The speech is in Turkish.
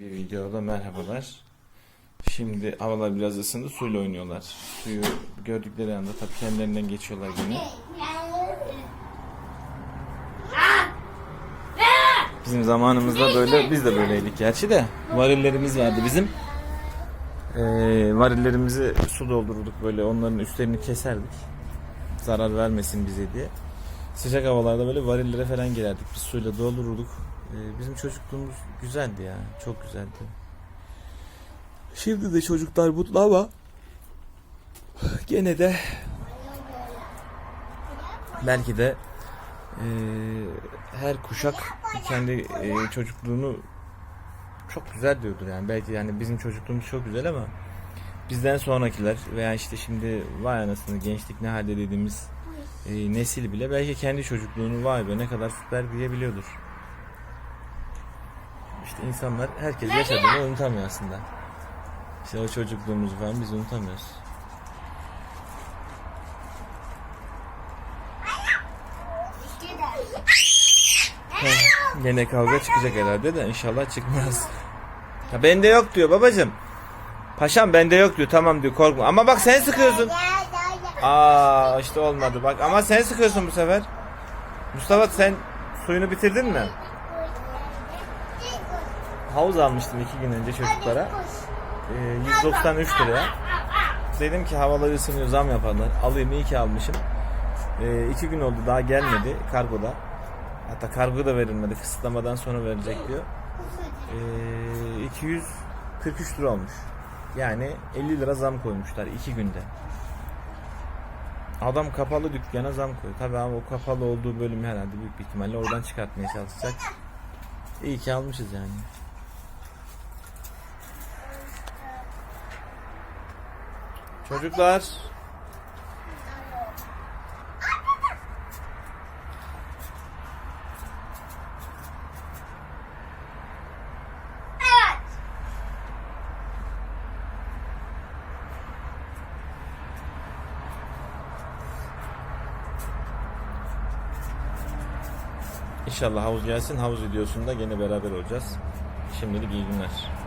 Bir videoda merhabalar. Şimdi havalar biraz ısındı suyla oynuyorlar. Suyu gördükleri anda tabii kendilerinden geçiyorlar gene. Bizim zamanımızda böyle biz de böyleydik gerçi de. Varillerimiz vardı bizim. Ee, varillerimizi su doldururduk böyle onların üstlerini keserdik. Zarar vermesin bize diye. Sıcak havalarda böyle varillere falan girerdik. Biz suyla doldururduk. Ee, bizim çocukluğumuz güzeldi ya. Çok güzeldi. Şimdi de çocuklar mutlu ama gene de belki de e, her kuşak kendi e, çocukluğunu çok güzel diyordur yani belki yani bizim çocukluğumuz çok güzel ama bizden sonrakiler veya işte şimdi vay anasını gençlik ne halde dediğimiz e, nesil bile belki kendi çocukluğunu vay be ne kadar süper diyebiliyordur. İşte insanlar herkes yaşadığını unutamıyor aslında. İşte o çocukluğumuzu falan biz unutamıyoruz. Gene kavga çıkacak herhalde de inşallah çıkmaz. Ya bende yok diyor babacım. Paşam bende yok diyor tamam diyor korkma. Ama bak sen sıkıyorsun. Aa işte olmadı bak ama sen sıkıyorsun bu sefer. Mustafa sen suyunu bitirdin mi? Havuz almıştım iki gün önce çocuklara. Ee, 193 liraya. Dedim ki havalar ısınıyor zam yaparlar. Alayım iyi ki almışım. Ee, iki gün oldu daha gelmedi kargoda. Hatta kargo da verilmedi. Kısıtlamadan sonra verilecek diyor. Ee, 243 lira olmuş. Yani 50 lira zam koymuşlar iki günde. Adam kapalı dükkana zam koyuyor. Tabii ama o kapalı olduğu bölümü herhalde büyük bir ihtimalle oradan çıkartmaya çalışacak. İyi ki almışız yani. Çocuklar. İnşallah havuz gelsin. Havuz videosunda gene beraber olacağız. Şimdilik iyi günler.